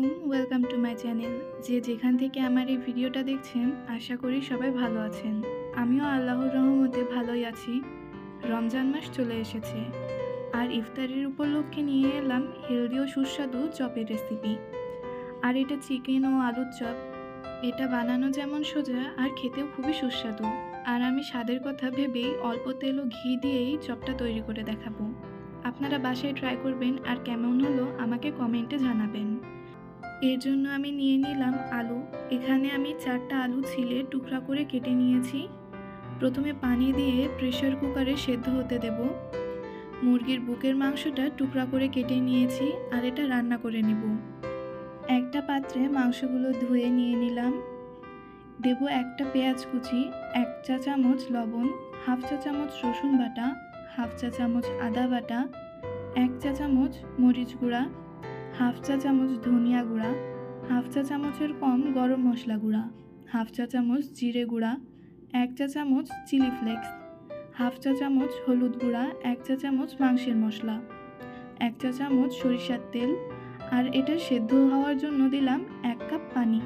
আলাইকুম welcome to my channel যে যেখান থেকে আমার এই ভিডিওটা দেখছেন, আশা করি সবাই ভালো আছেন। আমিও আল্লাহর রহমতে ভালোই আছি। রমজান মাস চলে এসেছে। আর ইফতারের উপলক্ষে নিয়ে এলাম হেলদি ও সুস্বাদু চপের রেসিপি আর এটা চিকেন ও আলুর চপ। এটা বানানো যেমন সোজা আর খেতেও খুবই সুস্বাদু। আর আমি স্বাদের কথা ভেবেই অল্প তেল ও ঘি দিয়েই চপটা তৈরি করে দেখাবো। আপনারা বাসায় ট্রাই করবেন আর কেমন হলো আমাকে কমেন্টে জানাবেন। এর জন্য আমি নিয়ে নিলাম আলু। এখানে আমি চারটা আলু ছিলে টুকরা করে কেটে নিয়েছি। প্রথমে পানি দিয়ে প্রেশার কুকারে সেদ্ধ হতে দেব। মুরগির বুকের মাংসটা টুকরা করে কেটে নিয়েছি আর এটা রান্না করে নেব। একটা পাত্রে মাংসগুলো ধুয়ে নিয়ে নিলাম। দেব একটা পেঁয়াজ কুচি, এক চা চামচ লবণ, হাফ চা চামচ রসুন বাটা, হাফ চা চামচ আদা বাটা, এক চা চামচ মরিচ গুঁড়া হাফ চা চামচ ধনিয়া গুঁড়া, হাফ চা চামচের কম গরম মশলা গুঁড়া, হাফ চা চামচ জিরে গুঁড়া, এক চা চামচ চিলি ফ্লেক্স, হাফ চা চামচ হলুদ গুঁড়া, এক চা চামচ মাংসের মশলা, এক চা চামচ সরিষার তেল, আর এটা সেদ্ধ হওয়ার জন্য দিলাম এক কাপ পানি।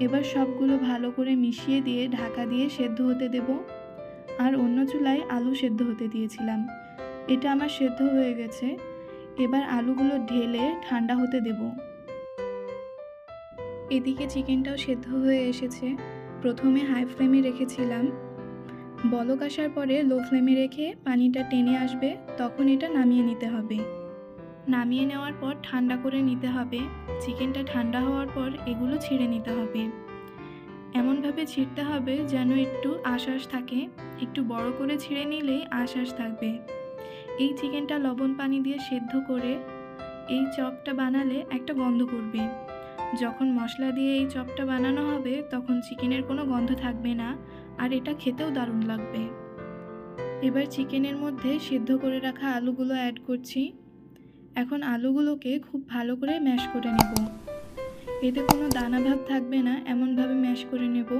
এবার সবগুলো ভালো করে মিশিয়ে দিয়ে ঢাকা দিয়ে সেদ্ধ হতে দেবো। আর অন্য চুলায় আলু সেদ্ধ হতে দিয়েছিলাম। এটা আমার সেদ্ধ হয়ে গেছে। এবার আলুগুলো ঢেলে ঠান্ডা হতে দেব। এদিকে চিকেনটাও সেদ্ধ হয়ে এসেছে। প্রথমে হাই ফ্লেমে রেখেছিলাম। বলক আসার পরে লো ফ্লেমে রেখে পানিটা টেনে আসবে, তখন এটা নামিয়ে নিতে হবে। নামিয়ে নেওয়ার পর ঠান্ডা করে নিতে হবে। চিকেনটা ঠান্ডা হওয়ার পর এগুলো ছিঁড়ে নিতে হবে। এমনভাবে ছিঁড়তে হবে যেন একটু আশ্বাস থাকে। একটু বড় করে ছিঁড়ে নিলেই আশ্বাস থাকবে। এই চিকেনটা লবণ পানি দিয়ে সেদ্ধ করে এই চপটা বানালে একটা গন্ধ করবে। যখন মশলা দিয়ে এই চপটা বানানো হবে, তখন চিকেনের কোনো গন্ধ থাকবে না, আর এটা খেতেও দারুণ লাগবে। এবার চিকেনের মধ্যে সেদ্ধ করে রাখা আলুগুলো অ্যাড করছি। এখন আলুগুলোকে খুব ভালো করে ম্যাশ করে নেব। এতে কোনো দানা ভাব থাকবে না, এমনভাবে ম্যাশ করে নেব।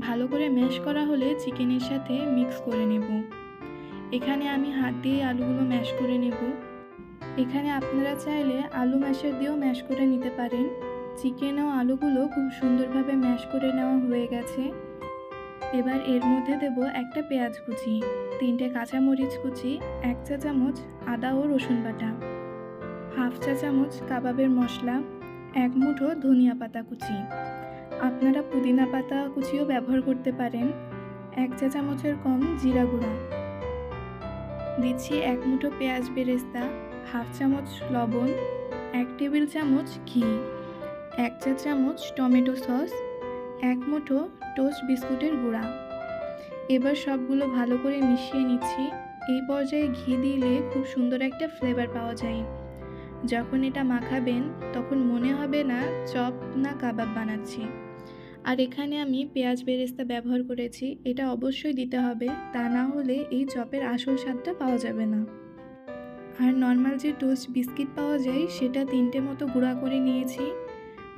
ভালো করে ম্যাশ করা হলে চিকেনের সাথে মিক্স করে নেব। এখানে আমি হাত দিয়ে আলুগুলো ম্যাশ করে নেব। এখানে আপনারা চাইলে আলু ম্যাশের দিয়েও ম্যাশ করে নিতে পারেন। চিকেন ও আলুগুলো খুব সুন্দরভাবে ম্যাশ করে নেওয়া হয়ে গেছে। এবার এর মধ্যে দেব একটা পেঁয়াজ কুচি, তিনটে কাঁচামরিচ কুচি, এক চা চামচ আদা ও রসুন বাটা, হাফ চা চামচ কাবাবের মশলা, এক মুঠো ধনিয়া পাতা কুচি। আপনারা পুদিনা পাতা কুচিও ব্যবহার করতে পারেন। এক চা চামচের কম জিরা গুঁড়া। দিচ্ছি এক মুঠো পেঁয়াজ বেরেস্তা, হাফ চামচ লবণ, এক টেবিল চামচ ঘি, এক চা চামচ টমেটো সস, এক মুঠো টোস্ট বিস্কুটের গুঁড়া। এবার সবগুলো ভালো করে মিশিয়ে নিচ্ছি। এই পর্যায়ে ঘি দিলে খুব সুন্দর একটা ফ্লেভার পাওয়া যায়। যখন এটা মাখাবেন, তখন মনে হবে না চপ না কাবাব বানাচ্ছি। আর এখানে আমি পেঁয়াজ বেরেস্তা ব্যবহার করেছি, এটা অবশ্যই দিতে হবে, তা না হলে এই চপের আসল স্বাদটা পাওয়া যাবে না। আর নর্মাল যে টোস্ট বিস্কিট পাওয়া যায়, সেটা তিনটে মতো গুঁড়া করে নিয়েছি।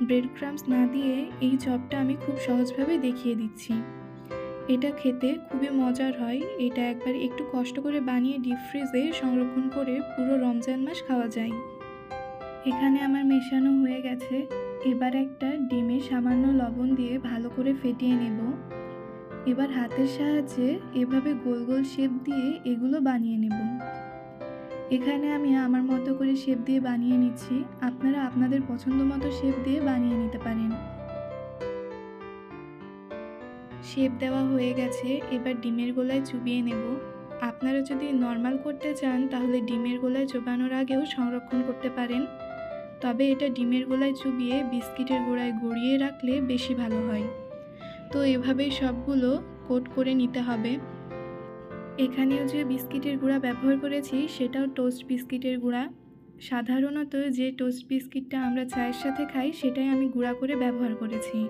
ব্রেড ক্রামস না দিয়ে এই চপটা আমি খুব সহজভাবে দেখিয়ে দিচ্ছি। এটা খেতে খুবই মজার হয়, এটা একবার একটু কষ্ট করে বানিয়ে ডিপ ফ্রিজে সংরক্ষণ করে পুরো রমজান মাস খাওয়া যায়। এখানে আমার মেশানো হয়ে গেছে। এবার একটা ডিমে সামান্য লবণ দিয়ে ভালো করে ফেটিয়ে নেব। এবার হাতের সাহায্যে এভাবে গোল গোল শেপ দিয়ে এগুলো বানিয়ে নেব। এখানে আমি আমার মতো করে শেপ দিয়ে বানিয়ে নিচ্ছি। আপনারা আপনাদের পছন্দ মতো শেপ দিয়ে বানিয়ে নিতে পারেন। শেপ দেওয়া হয়ে গেছে। এবার ডিমের গোলায় চুবিয়ে নেব। আপনারা যদি নর্মাল করতে চান, তাহলে ডিমের গোলায় চোবানোর আগেও সংরক্ষণ করতে পারেন। তবে এটা ডিমের গোলায় চুবিয়ে বিস্কিটের গোড়ায় গড়িয়ে রাখলে বেশি ভালো হয়। তো এভাবেই সবগুলো কোট করে নিতে হবে। এখানেও যে বিস্কিটের গুঁড়া ব্যবহার করেছি, সেটাও টোস্ট বিস্কিটের গুঁড়া। সাধারণত যে টোস্ট বিস্কিটটা আমরা চায়ের সাথে খাই, সেটাই আমি গুঁড়া করে ব্যবহার করেছি।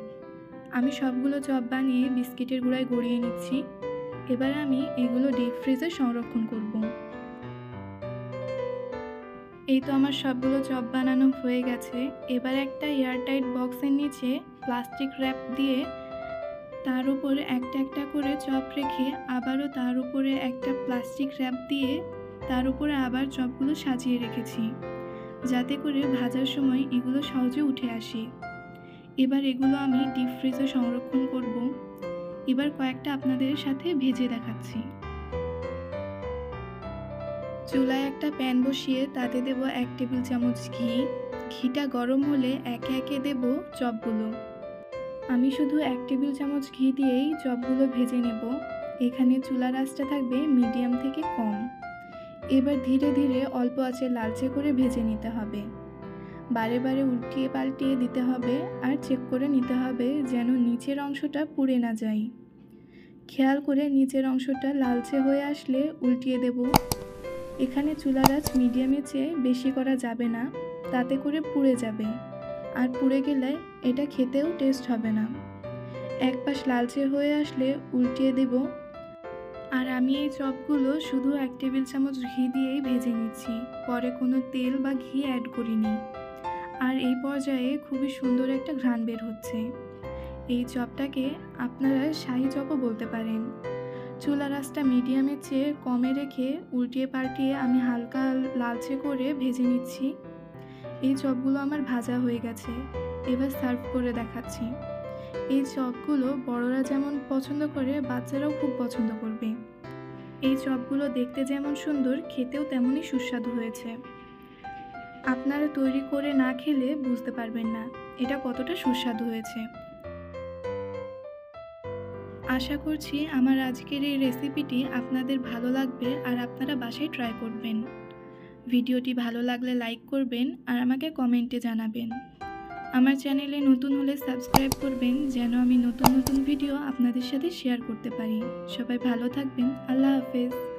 আমি সবগুলো চপ বানিয়ে বিস্কিটের গুঁড়ায় গড়িয়ে নিচ্ছি। এবার আমি এগুলো ডিপ ফ্রিজে সংরক্ষণ করব। এই তো আমার সবগুলো চপ বানানো হয়ে গেছে। এবার একটা এয়ারটাইট বক্সের নিচে প্লাস্টিক র্যাপ দিয়ে তার উপরে একটা একটা করে চপ রেখে আবারও তার উপরে একটা প্লাস্টিক র্যাপ দিয়ে তার উপরে আবার চপগুলো সাজিয়ে রেখেছি। যাতে করে ভাজার সময় এগুলো সহজে উঠে আসে। এবার এগুলো আমি ডিপ ফ্রিজে সংরক্ষণ করব। এবার কয়েকটা আপনাদের সাথে ভেজে দেখাচ্ছি। চুলায় একটা প্যান বসিয়ে তাতে দেব এক টেবিল চামচ ঘি। ঘিটা গরম হলে একে একে দেব চপগুলো। আমি শুধু এক টেবিল চামচ ঘি দিয়েই চপগুলো ভেজে নেব। এখানে চুলার আঁচটা থাকবে মিডিয়াম থেকে কম। এবার ধীরে ধীরে অল্প আঁচে লালচে করে ভেজে নিতে হবে। বারে বারে উল্টিয়ে পাল্টিয়ে দিতে হবে আর চেক করে নিতে হবে যেন নিচের অংশটা পুড়ে না যায়। খেয়াল করে নিচের অংশটা লালচে হয়ে আসলে উল্টিয়ে দেব। এখানে চুলার আঁচ মিডিয়ামে চেয়ে বেশি করা যাবে না, তাতে করে পুড়ে যাবে। আর পুড়ে গেলে এটা খেতেও টেস্ট হবে না। এক পাশ লালচে হয়ে আসলে উল্টিয়ে দেব। আর আমি এই চপগুলো শুধু এক টেবিল চামচ ঘি দিয়েই ভেজে নিচ্ছি। পরে কোনো তেল বা ঘি অ্যাড করিনি। আর এই পর্যায়ে খুবই সুন্দর একটা ঘ্রাণ বের হচ্ছে। এই চপটাকে আপনারা শাহি চপও বলতে পারেন। চুলা রাসটা মিডিয়ামের চেয়ে কমে রেখে উল্টিয়ে পাল্টিয়ে আমি হালকা লালচে করে ভেজে নিচ্ছি। এই চপগুলো আমার ভাজা হয়ে গেছে। এবার সার্ভ করে দেখাচ্ছি। এই চপগুলো বড়রা যেমন পছন্দ করে, বাচ্চারাও খুব পছন্দ করবে। এই চপগুলো দেখতে যেমন সুন্দর, খেতেও তেমনই সুস্বাদু হয়েছে। আপনারা তৈরি করে না খেলে বুঝতে পারবেন না, এটা কতটা সুস্বাদু হয়েছে। আশা করছি আমার আজকের এই রেসিপিটি আপনাদের ভালো লাগবে আর আপনারা বাসায় ট্রাই করবেন। ভিডিওটি ভালো লাগলে লাইক করবেন আর আমাকে কমেন্টে জানাবেন। আমার চ্যানেলে নতুন হলে সাবস্ক্রাইব করবেন যেন আমি নতুন নতুন ভিডিও আপনাদের সাথে শেয়ার করতে পারি। সবাই ভালো থাকবেন। আল্লাহ হাফেজ।